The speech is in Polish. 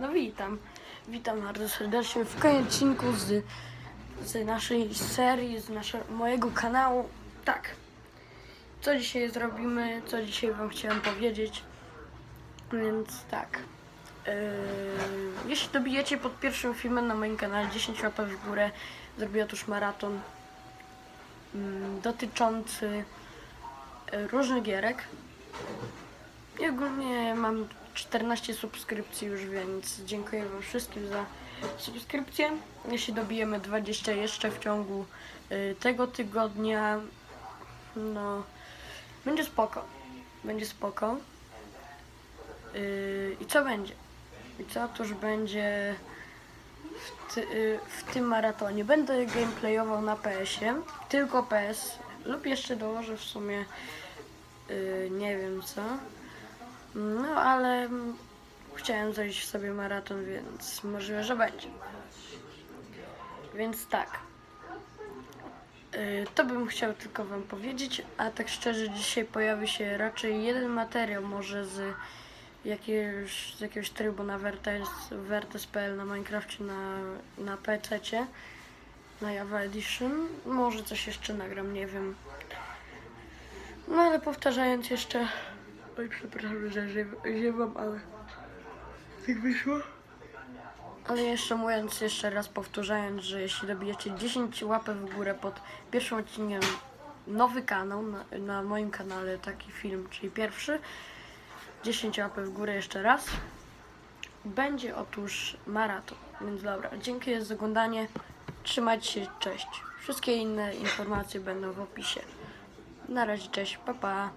No witam. Witam bardzo serdecznie w kolejnym odcinku z, z naszej serii, z naszego, mojego kanału. Tak. Co dzisiaj zrobimy, co dzisiaj Wam chciałem powiedzieć. Więc tak. Yy, jeśli dobijecie pod pierwszym filmem na moim kanale 10 łapek w górę, zrobię otóż maraton mm, dotyczący różnych gierek. I ogólnie mam 14 subskrypcji już, więc dziękuję Wam wszystkim za subskrypcję. Jeśli dobijemy 20 jeszcze w ciągu y, tego tygodnia, no będzie spoko. Będzie spoko. Y, I co będzie? I co? Otóż będzie w, ty, y, w tym maratonie. Będę gameplayował na PS-ie, tylko PS, lub jeszcze dołożę w sumie nie wiem co. No ale chciałem zrobić sobie maraton, więc możliwe, że będzie. Więc tak. Y, To bym chciał tylko Wam powiedzieć, a tak szczerze dzisiaj pojawi się raczej jeden materiał może z jakiegoś, z jakiegoś trybu na Vertes, Vertes.pl na Minecrafcie na, na PC, na Java Edition. Może coś jeszcze nagram, nie wiem. No ale powtarzając jeszcze, oj przepraszam, że ziew- ziewam, ale tak wyszło. Ale jeszcze mówiąc jeszcze raz powtarzając, że jeśli dobijecie 10 łapek w górę pod pierwszym odcinkiem nowy kanał na, na moim kanale, taki film, czyli pierwszy, 10 łapek w górę jeszcze raz, będzie otóż maraton. Więc dobra, dziękuję za oglądanie, trzymajcie się, cześć. Wszystkie inne informacje będą w opisie. Na razie, cześć, pa pa.